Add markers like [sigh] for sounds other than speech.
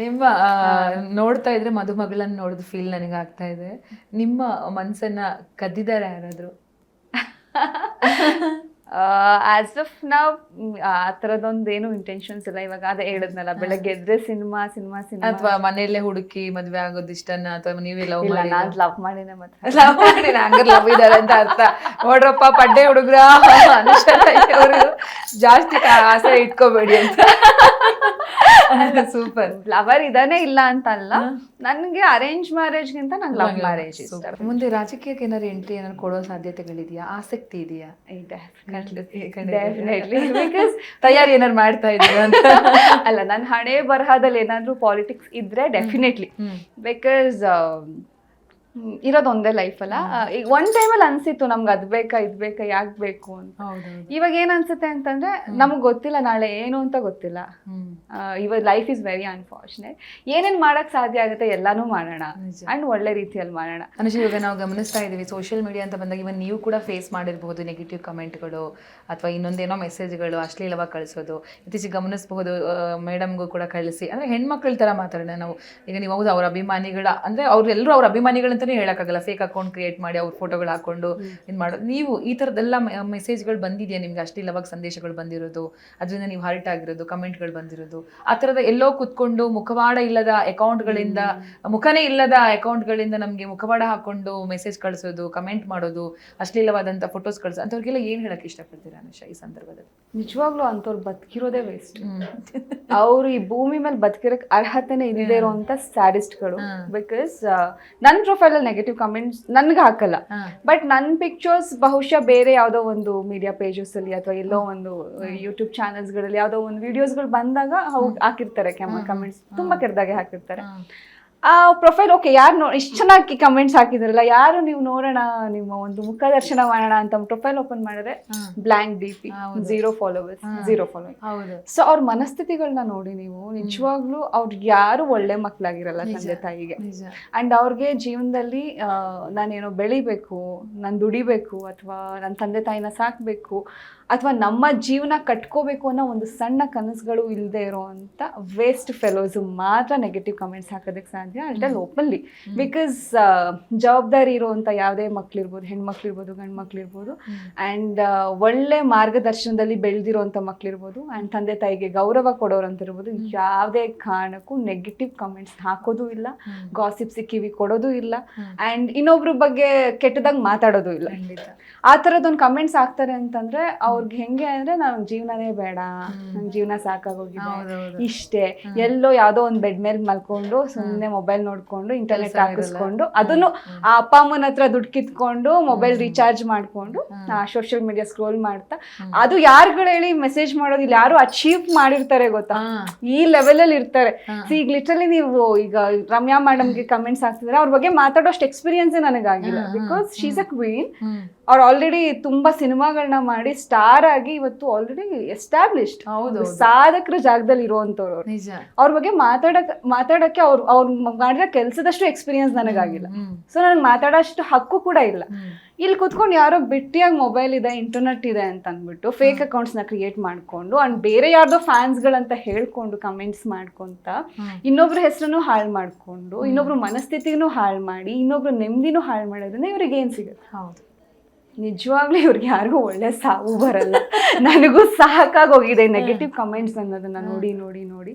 ನಿಮ್ಮ ನೋಡ್ತಾ ಇದ್ರೆ ಮದುಮಗಳನ್ನ ನೋಡಿದ ಫೀಲ್ ನನಗೆ ಆಗ್ತಾ ಇದೆ. ನಿಮ್ಮ ಮನ್ಸನ್ನ ಕದ್ದಿದ್ದಾರೆ ಯಾರಾದ್ರು? ಆಸ್ ಆಫ್ ನಾವ್ ಆ ಥರದೊಂದು ಏನು ಇಂಟೆನ್ಷನ್ಸ್ ಇಲ್ಲ. ಇವಾಗ ಅದೇ ಹೇಳಿದ್ನಲ್ಲ ಬೆಳಗ್ಗೆ ಎದ್ರೆ ಸಿನಿಮಾ ಸಿನಿಮಾ ಸಿನಿಮಾ. ಅಥವಾ ಮನೆಯಲ್ಲೇ ಹುಡುಕಿ ಮದ್ವೆ ಆಗೋದು ಇಷ್ಟನ? ಅಥವಾ ನೀವೇ ಲವ್ ಮಾಡಿ ನಾನ್ ಲವ್ ಮಾಡಿನೇ ಮತ್ತೆ ಲವ್ ಮಾಡಿನ? ಹಂಗಾರೆ ಲವ್ ಇದಾರೆ ಅಂತ ಅರ್ಥ. ನೋಡ್ರಪ್ಪ ಪಡ್ಡೆ ಹುಡುಗ್ರ. ಅವರು ಜಾಸ್ತಿ ಆಸೆ ಇಟ್ಕೋಬೇಡಿ ಅಂತ. [laughs] ಸೂಪರ್ ಲವರ್ ಇದಾನೆ ಇಲ್ಲ ಅಂತ ಅಲ್ಲ ನನ್ಗೆ ಅರೇಂಜ್ ಮ್ಯಾರೇಜ್ ಗಿಂತ ನಂಗೆ ಲವ್ ಮ್ಯಾರೇಜ್ ಇಷ್ಟ. ಮುಂದೆ ರಾಜಕೀಯಕ್ಕೆ ಏನಾದ್ರು ಎಂಟ್ರಿ ಏನಾದ್ರು ಕೊಡೋ ಸಾಧ್ಯತೆಗಳಿದೆಯಾ? ಆಸಕ್ತಿ ಇದೆಯಾ? ಡೆಫಿನೆಟ್ಲಿ ಬಿಕಾಸ್ ತಯಾರಿ ಏನಾದ್ರು ಮಾಡ್ತಾ ಇದ್ದೀವಿ ಅಂತ? [laughs] ಅಲ್ಲ ನನ್ನ ಹಣೆ ಬರಹದಲ್ಲಿ ಏನಾದ್ರು ಪಾಲಿಟಿಕ್ಸ್ ಇದ್ರೆ ಡೆಫಿನೆಟ್ಲಿ. ಬಿಕಾಸ್ ಇರೋದು ಒಂದೇ ಲೈಫ್ ಅಲ್ಲ. ಈಗ ಒನ್ ಟೈಮಲ್ಲಿ ಅನ್ಸಿತ್ತು ನಮ್ಗೆ ಅದ್ ಬೇಕಾ ಇದ್ ಬೇಕಾ ಯಾಕೆ ಬೇಕು ಅಂತ. ಇವಾಗ ಏನ್ ಅನ್ಸುತ್ತೆ ಅಂತಂದ್ರೆ ನಮಗ್ ಗೊತ್ತಿಲ್ಲ ನಾಳೆ ಏನು ಅಂತ ಗೊತ್ತಿಲ್ಲ. ಇವಾಗ ಲೈಫ್ ಇಸ್ ವೆರಿ ಅನ್ಫಾರ್ಚುನೇಟ್ ಏನೇನ್ ಮಾಡಕ್ ಸಾಧ್ಯ ಆಗುತ್ತೆ ಎಲ್ಲಾನು ಮಾಡೋಣ. ಅಂಡ್ ಒಳ್ಳೆ ರೀತಿಯಲ್ಲಿ ಮಾಡೋಣ. ಅನುಷ ಇವಾಗ ನಾವು ಗಮನಿಸ್ತಾ ಇದ್ದೀವಿ ಸೋಷಿಯಲ್ ಮೀಡಿಯಾ ಅಂತ ಬಂದಾಗ ಇವನ್ ನೀವು ಕೂಡ ಫೇಸ್ ಮಾಡಿರ್ಬಹುದು ನೆಗೆಟಿವ್ ಕಮೆಂಟ್ಗಳು ಅಥವಾ ಇನ್ನೊಂದೇನೋ ಮೆಸೇಜ್ಗಳು ಅಶ್ಲೀಲವಾಗಿ ಕಳಿಸೋದು. ಇತ್ತೀಚೆಗೆ ಗಮನಿಸಬಹುದು ಮೇಡಮ್ಗೂ ಕೂಡ ಕಳಿಸಿ. ಅಂದ್ರೆ ಹೆಣ್ಮಕ್ಳ ತರ ಮಾತಾಡೋಣ ನಾವು. ಈಗ ನೀವು ಹೌದು ಅವ್ರ ಅಭಿಮಾನಿಗಳ ಅಂದ್ರೆ ಅವ್ರೆಲ್ಲರೂ ಅವ್ರ ಅಭಿಮಾನಿಗಳಂತಾನೆ ಹೇಳಕ್ಕಾಗಲ್ಲ. ಫೇಕ್ ಅಕೌಂಟ್ ಕ್ರಿಯೇಟ್ ಮಾಡಿ ಅವ್ರ ಫೋಟೋಗಳು ಹಾಕೊಂಡು ಇದು ಮಾಡೋದು ನೀವು ಈ ಥರದ್ದೆಲ್ಲ ಮೆಸೇಜ್ಗಳು ಬಂದಿದೆಯಾ ನಿಮ್ಗೆ? ಅಶ್ಲೀಲವಾಗಿ ಸಂದೇಶಗಳು ಬಂದಿರೋದು ಅದರಿಂದ ನೀವು ಹರ್ಟ್ ಆಗಿರೋದು ಕಮೆಂಟ್ಗಳು ಬಂದಿರೋದು ಆ ಥರದ ಎಲ್ಲೋ ಕುತ್ಕೊಂಡು ಮುಖವಾಡ ಇಲ್ಲದ ಅಕೌಂಟ್ಗಳಿಂದ ಮುಖನೇ ಇಲ್ಲದ ಅಕೌಂಟ್ಗಳಿಂದ ನಮಗೆ ಮುಖವಾಡ ಹಾಕೊಂಡು ಮೆಸೇಜ್ ಕಳಿಸೋದು ಕಮೆಂಟ್ ಮಾಡೋದು ಅಶ್ಲೀಲವಾದಂಥ ಫೋಟೋಸ್ ಕಳಿಸೋದು ಅಂಥವ್ರಿಗೆಲ್ಲ ಏನು ಹೇಳಕ್ಕೆ ಇಷ್ಟಪಡ್ತೀರಾ ಅನುಷಾ ಈ ಸಂದರ್ಭದಲ್ಲಿ? ನಿಜವಾಗ್ಲೂ ಅಂಥವ್ರು ಬದುಕಿರೋದೇ ವೇಸ್ಟ್ ಅವ್ರು ಈ ಭೂಮಿ ಮೇಲೆ ಬದುಕಿರಕ್ ಅರ್ಹತೆನೇ ಇಲ್ಲದೆ ಇರುವಂತ ಸ್ಯಾಡಿಸ್ಟ್ಗಳು ಬಿಕಾಸ್ ನನ್ನ ಪ್ರೊಫೈಲಲ್ಲಿ ನೆಗೆಟಿವ್ ಕಮೆಂಟ್ಸ್ ನನ್ಗೆ ಹಾಕಲ್ಲ. ಬಟ್ ನನ್ನ ಪಿಕ್ಚರ್ಸ್ ಬಹುಶಃ ಬೇರೆ ಯಾವುದೋ ಒಂದು ಮೀಡಿಯಾ ಪೇಜಸ್ ಅಲ್ಲಿ ಅಥವಾ ಎಲ್ಲೋ ಒಂದು ಯೂಟ್ಯೂಬ್ ಚಾನೆಲ್ಸ್ಗಳಲ್ಲಿ ಯಾವುದೋ ಒಂದು ವಿಡಿಯೋಸ್ಗಳು ಬಂದಾಗ ಹಾಕಿರ್ತಾರೆ ಕಮೆಂಟ್ಸ್ ತುಂಬಾ ಕೆಟ್ಟದಾಗೆ ಹಾಕಿರ್ತಾರೆ. ಆ ಪ್ರೊಫೈಲ್ ಓಕೆ ಯಾರು ನೋ ಇಷ್ಟು ಚೆನ್ನಾಗಿ ಕಮೆಂಟ್ಸ್ ಹಾಕಿದ್ರಲ್ಲ ಯಾರು ನೀವು ನೋಡೋಣ ನಿಮ್ಮ ಒಂದು ಮುಖ ದರ್ಶನ ಮಾಡೋಣ ಅಂತ ಪ್ರೊಫೈಲ್ ಓಪನ್ ಮಾಡಿದ್ರೆ blank D P zero followers zero follower so ಅವ್ರ ಮನಸ್ಥಿತಿಗಳನ್ನ ನೋಡಿ ನೀವು ನಿಜವಾಗ್ಲೂ ಅವ್ರಿಗೆ ಯಾರು ಒಳ್ಳೆ ಮಕ್ಕಳಾಗಿರಲ್ಲ ತಂದೆ ತಾಯಿಗೆ. ಅಂಡ್ ಅವ್ರಿಗೆ ಜೀವನದಲ್ಲಿ ನಾನೇನೋ ಬೆಳಿಬೇಕು ನಾನು ದುಡಿಬೇಕು ಅಥವಾ ನನ್ನ ತಂದೆ ತಾಯಿನ ಸಾಕಬೇಕು ಅಥವಾ ನಮ್ಮ ಜೀವನ ಕಟ್ಕೋಬೇಕು ಅನ್ನೋ ಒಂದು ಸಣ್ಣ ಕನಸುಗಳು ಇಲ್ಲದೆ ಇರೋವಂಥ ವೇಸ್ಟ್ ಫೆಲೋಸು ಮಾತ್ರ ನೆಗೆಟಿವ್ ಕಮೆಂಟ್ಸ್ ಹಾಕೋದಕ್ಕೆ ಸಾಧ್ಯ ಅಷ್ಟಲ್ಲಿ ಓಪನ್ಲಿ ಬಿಕಾಸ್ ಜವಾಬ್ದಾರಿ ಇರುವಂಥ ಯಾವುದೇ ಮಕ್ಳಿರ್ಬೋದು ಹೆಣ್ಮಕ್ಳಿರ್ಬೋದು ಗಂಡು ಮಕ್ಳಿರ್ಬೋದು ಆ್ಯಂಡ್ ಒಳ್ಳೆ ಮಾರ್ಗದರ್ಶನದಲ್ಲಿ ಬೆಳೆದಿರುವಂಥ ಮಕ್ಳಿರ್ಬೋದು ಆ್ಯಂಡ್ ತಂದೆ ತಾಯಿಗೆ ಗೌರವ ಕೊಡೋರಂತ ಇರ್ಬೋದು ಯಾವುದೇ ಕಾರಣಕ್ಕೂ ನೆಗೆಟಿವ್ ಕಮೆಂಟ್ಸ್ ಹಾಕೋದು ಇಲ್ಲ ಗಾಸಿಪ್ ಕಿವಿ ಕೊಡೋದು ಇಲ್ಲ ಆ್ಯಂಡ್ ಇನ್ನೊಬ್ರ ಬಗ್ಗೆ ಕೆಟ್ಟದಾಗಿ ಮಾತಾಡೋದು ಇಲ್ಲ. ಆ ಥರದೊಂದು ಕಮೆಂಟ್ಸ್ ಹಾಕ್ತಾರೆ ಅಂತಂದ್ರೆ ಅವ್ರಿಗೆ ಹೆಂಗೆ ಅಂದ್ರೆ ನನ್ ಜೀವನನೇ ಬೇಡ ನನ್ ಜೀವನ ಸಾಕಾಗೋಗಿದೆ. ಇಷ್ಟೇ. ಎಲ್ಲೋ ಯಾವ್ದೋ ಒಂದ್ ಬೆಡ್ ಮೇಲೆ ಮಲ್ಕೊಂಡು ಸುಮ್ಮನೆ ಮೊಬೈಲ್ ನೋಡ್ಕೊಂಡು ಇಂಟರ್ನೆಟ್ ಹಾಕಿಸ್ಕೊಂಡು ಅದನ್ನು ಆ ಅಪ್ಪ ಅಮ್ಮನ ಹತ್ರ ದುಡ್ಡು ಕಿತ್ಕೊಂಡು ಮೊಬೈಲ್ ರೀಚಾರ್ಜ್ ಮಾಡ್ಕೊಂಡು ಸೋಷಿಯಲ್ ಮೀಡಿಯಾ ಸ್ಕ್ರೋಲ್ ಮಾಡ್ತಾ ಅದು ಯಾರುಗಳು ಹೇಳಿ ಮೆಸೇಜ್ ಮಾಡೋದಿಲ್ಲ ಯಾರು ಅಚೀವ್ ಮಾಡಿರ್ತಾರೆ ಗೊತ್ತಾ? ಈ ಲೆವೆಲ್ ಅಲ್ಲಿ ಇರ್ತಾರೆ. ಈಗ ಲಿಟ್ರಲಿ ನೀವು ಈಗ ರಮ್ಯಾ ಮೇಡಮ್ಗೆ ಕಮೆಂಟ್ಸ್ ಹಾಕ್ತಿದ್ರೆ ಅವ್ರ ಬಗ್ಗೆ ಮಾತಾಡೋಷ್ಟು ಎಕ್ಸ್ಪೀರಿಯನ್ಸ್ ನನಗಾಗಿಲ್ಲ. ಬಿಕಾಸ್ ಶೀಸ್ ಅ ಕ್ವೀನ್ ಅವ್ರು ಆಲ್ರೆಡಿ ತುಂಬಾ ಸಿನಿಮಾಗಳನ್ನ ಮಾಡಿ ಸ್ಟಾರ್ ಆಗಿ ಇವತ್ತು ಆಲ್ರೆಡಿ ಎಸ್ಟಾಬ್ಲಿಷ್ಡ್ ಹೌದು ಸಾಧಕರ ಜಾಗದಲ್ಲಿ ಇರುವಂತವ್ರು ಅವ್ರ. ಬಗ್ಗೆ ಮಾತಾಡಕ್ ಮಾತಾಡಕ್ಕೆ ಅವ್ರ ಅವ್ರು ಮಾಡಿರೋ ಕೆಲಸದಷ್ಟು ಎಕ್ಸ್ಪೀರಿಯನ್ಸ್ ನನಗಾಗಿಲ್ಲ. ಸೊ ನನಗೆ ಮಾತಾಡೋಷ್ಟು ಹಕ್ಕು ಕೂಡ ಇಲ್ಲ. ಇಲ್ಲಿ ಕುತ್ಕೊಂಡು ಯಾರೋ ಬಿಟ್ಟಿಯಾಗಿ ಮೊಬೈಲ್ ಇದೆ ಇಂಟರ್ನೆಟ್ ಇದೆ ಅಂತ ಅಂದ್ಬಿಟ್ಟು ಫೇಕ್ ಅಕೌಂಟ್ಸ್ನ ಕ್ರಿಯೇಟ್ ಮಾಡ್ಕೊಂಡು ಅಂಡ್ ಬೇರೆ ಯಾರ್ದೋ ಫ್ಯಾನ್ಸ್ಗಳಂತ ಹೇಳ್ಕೊಂಡು ಕಮೆಂಟ್ಸ್ ಮಾಡ್ಕೊಂತ. ಇನ್ನೊಬ್ರ ಹೆಸರನ್ನು ಹಾಳು ಮಾಡ್ಕೊಂಡು ಇನ್ನೊಬ್ರ ಮನಸ್ಥಿತಿಗೂ ಹಾಳು ಮಾಡಿ ಇನ್ನೊಬ್ರ ನೆಮ್ಮದಿನೂ ಹಾಳು ಮಾಡೋದ್ರಿಂದ ಇವ್ರಿಗೆ ಏನ್ ಸಿಗುತ್ತೆ? ಹೌದು. ನಿಜವಾಗ್ಲೂ ಇವ್ರಿಗೆ ಯಾರಿಗೂ ಒಳ್ಳೆ ಸಾವು ಬರಲ್ಲ. [laughs] ನನಗೂ ಸಾಕಾಗೋಗಿದೆ ನೆಗೆಟಿವ್ ಕಮೆಂಟ್ಸ್ ಅನ್ನೋದನ್ನ ನೋಡಿ ನೋಡಿ ನೋಡಿ.